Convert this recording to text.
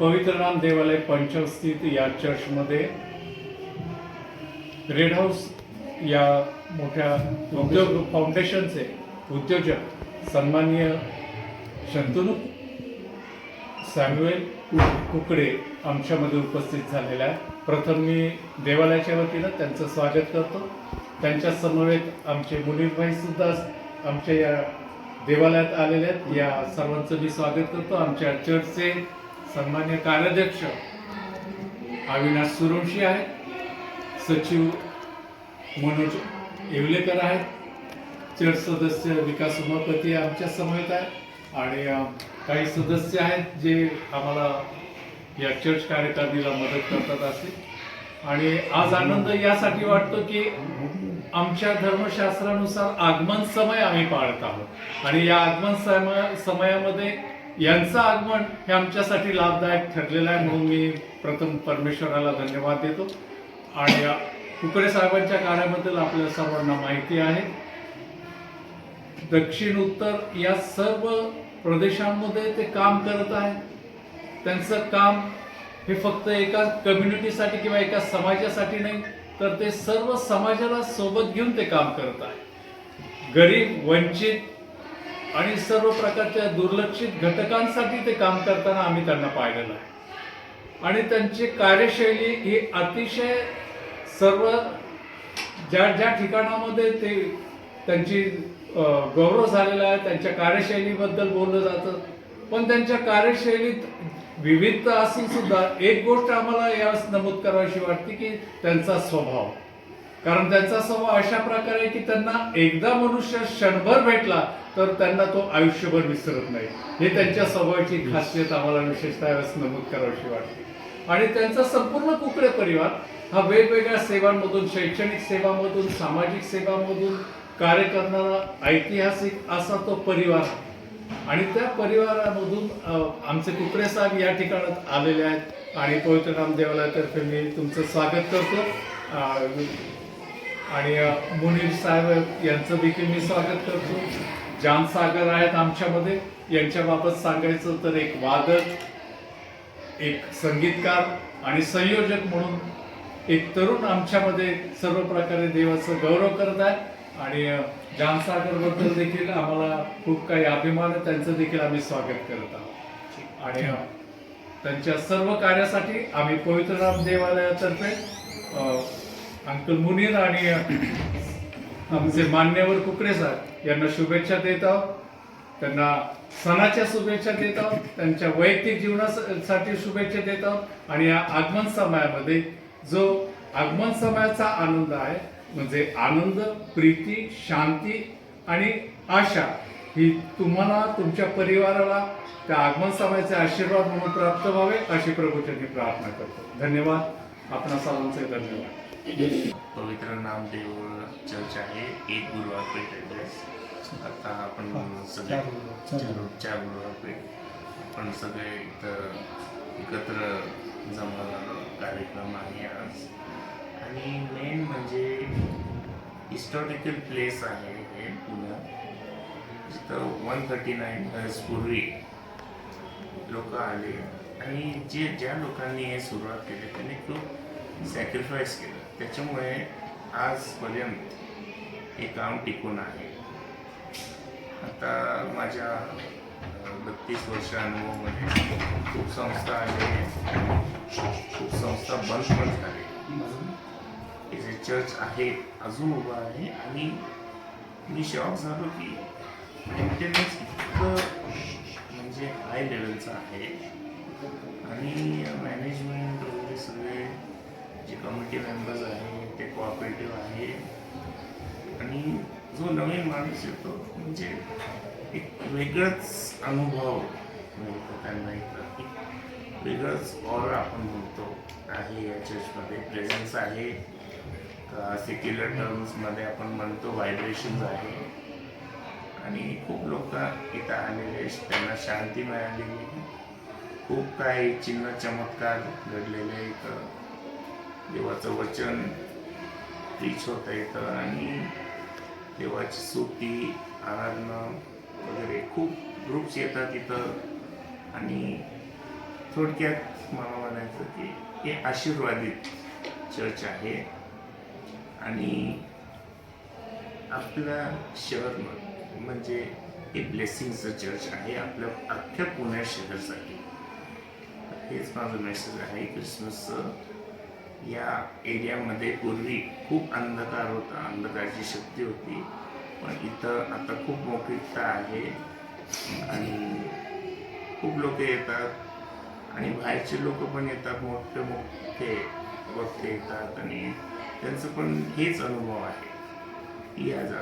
पवित्र नाम देवालय पंचवस्थित या चर्चमध्ये रेड हाऊस या मोठ्या उद्योग फाउंडेशनचे उद्योजक सन्माननीय शंतनू सॅम्युएल कुकडे आमच्यामध्ये उपस्थित झालेला आहे प्रथम मी देवालयाच्या वतीनं त्यांचं स्वागत करतो. त्यांच्या समवेत आमचे मुनीरभाई सुद्धा आमच्या या देवालयात आलेले आहेत. या सर्वांचं मी स्वागत करतो. आमच्या चर्चचे सन्मान्य कार्याध्यक्ष अविनाश सुरवंशी आहेत. सचिव मनोज येवलेकर आहेत. चर्च सदस्य विकास सभापती आमच्या समवेत आहेत. आणि काही सदस्य आहेत जे आम्हाला या चर्च कार्यकारिणीला मदत करतात असे. आणि आज आनंद यासाठी वाटतो की आमच्या धर्मशास्त्रानुसार आगमन समय आम्ही पाळत आहोत. आणि या आगमन समय समयामध्ये यांचं आगमन हे आमच्यासाठी लाभदायक ठरलेलं आहे म्हणून मी प्रथम परमेश्वराला धन्यवाद देतो. आणि कुकरे कुकडे साहेबांच्या कार्याबद्दल आपल्या सर्वांना माहिती आहे. दक्षिण उत्तर या सर्व प्रदेशांमध्ये ते काम करत आहेत. त्यांचं काम हे फक्त एका कम्युनिटीसाठी किंवा एका समाजासाठी नाही तर ते सर्व समाजाला सोबत घेऊन ते काम करत आहे गरीब वंचित आणि सर्व प्रकारच्या दुर्लक्षित घटकांसाठी ते काम करताना आम्ही त्यांना पाहिलेलं आहे. आणि त्यांची कार्यशैली ही अतिशय सर्व ज्या ज्या ठिकाणामध्ये ते त्यांची गौरव झालेला आहे त्यांच्या कार्यशैलीबद्दल बोललं जातं. पण त्यांच्या कार्यशैलीत विविधता असून सुद्धा एक गोष्ट आम्हाला यास नमूद करावीशी वाटते की त्यांचा स्वभाव. कारण त्यांचा स्वभाव अशा प्रकारे की त्यांना एकदा मनुष्य क्षणभर भेटला तर त्यांना तो आयुष्यभर विसरत नाही. हे त्यांच्या स्वभावाची खासियत आम्हाला विशेषतः नमूद करावीशी वाटते. आणि त्यांचा संपूर्ण कुकडे परिवार हा वेगवेगळ्या सेवांमधून शैक्षणिक सेवामधून सामाजिक सेवामधून कार्य करणारा ऐतिहासिक असा तो परिवार आणि त्या परिवारामधून आमचे कुकडे साहेब या ठिकाणात आलेले आहेत. आणि पवित्र नाम देवालयातर्फे मी तुमचं स्वागत करतो. आणि मुनीर साहेब यांचं देखील मी स्वागत करतो. जान सागर आहेत आमच्यामध्ये. यांच्याबाबत सांगायचं तर एक वादक एक संगीतकार आणि संयोजक म्हणून एक तरुण आमच्यामध्ये सर्व प्रकारे देवाचं गौरव करत आहे. आणि अ, जानबद्दल देखील आम्हाला खूप काही अभिमान आहे. त्यांचं देखील आम्ही स्वागत करत आहोत. आणि त्यांच्या सर्व कार्यासाठी आम्ही पवित्रराम देवालयातर्फे अंकल मुनीर आणि आमचे मान्यवर कुकडे सर यांना शुभेच्छा देत आहोत. त्यांना सणाच्या शुभेच्छा देत आहोत. त्यांच्या वैयक्तिक जीवनासाठी शुभेच्छा देत आहोत. आणि या आगमन समयामध्ये जो आगमन समयाचा आनंद आहे म्हणजे आनंद प्रीती शांती आणि आशा ही तुम्हाला तुमच्या परिवाराला त्या आगमन समयाचे आशीर्वाद म्हणून प्राप्त व्हावे अशी प्रभूची प्रार्थना करतो. धन्यवाद. आपणा सर्वांचे धन्यवाद. पवित्र नामदेव चर्च आहे. एक गुरुवार पेठ ॲड्रेस आता आपण सगळे चार गुरुवार पेठ आपण सगळे इथं एकत्र जमलेला कार्यक्रम आहे आज. आणि मेन म्हणजे हिस्टॉरिकल प्लेस आहे हे पुण्यात जिथं वन थर्टी नाईन पूर्वी लोक आले. आणि जे ज्या लोकांनी हे सुरुवात केली त्यांनी खूप सॅक्रिफाईस केलं. त्याच्यामुळे आजपर्यंत हे काम टिकून आहे. आता माझ्या बत्तीस वर्ष अनुभवामध्ये खूप संस्था आले खूप संस्था बंद पण झाले. हे जे चर्च आहे अजून उभं आहे आणि मी शॉक झालो की मेंटेनन्स इतकं म्हणजे हाय लेवलचं आहे. आणि मॅनेजमेंट वगैरे सगळे जे कमिटी मेंबर्स आहे ते कोऑपरेटिव्ह आहे. आणि जो नवीन माणूस येतो म्हणजे एक वेगळाच अनुभव मिळतो त्यांना एक वेगळंच ऑर आपण म्हणतो आहे या चर्चमध्ये प्रेझेन्स आहे. सेक्युलर टर्म्समध्ये आपण म्हणतो व्हायब्रेशन्स आहे. आणि खूप लोक इथं आलेले त्यांना शांती मिळालेली खूप काही चिन्ह चमत्कार घडलेले इथं देवाचं वचन प्रीच होता येतं आणि देवाची स्तुती आराधना वगैरे खूप ग्रुप्स येतात इथं आणि थोडक्यात मला म्हणायचं की हे आशीर्वादित चर्च आहे. आणि आपल्या शहर म्हणजे हे ब्लेसिंगचं चर्च आहे आपल्या अख्ख्या पुण्या शहरसाठी. हेच माझं मेसेज आहे क्रिसमसचं या एरियामध्ये पूर्वी खूप अंधकार होता अंधकारची शक्ती होती. पण इथं आता खूप मोकळीकता आहे आणि खूप लोक येतात आणि बाहेरचे लोक पण येतात मोठे मोठे वक्ते येतात आणि त्यांचं पण हेच अनुभव आहे. या जा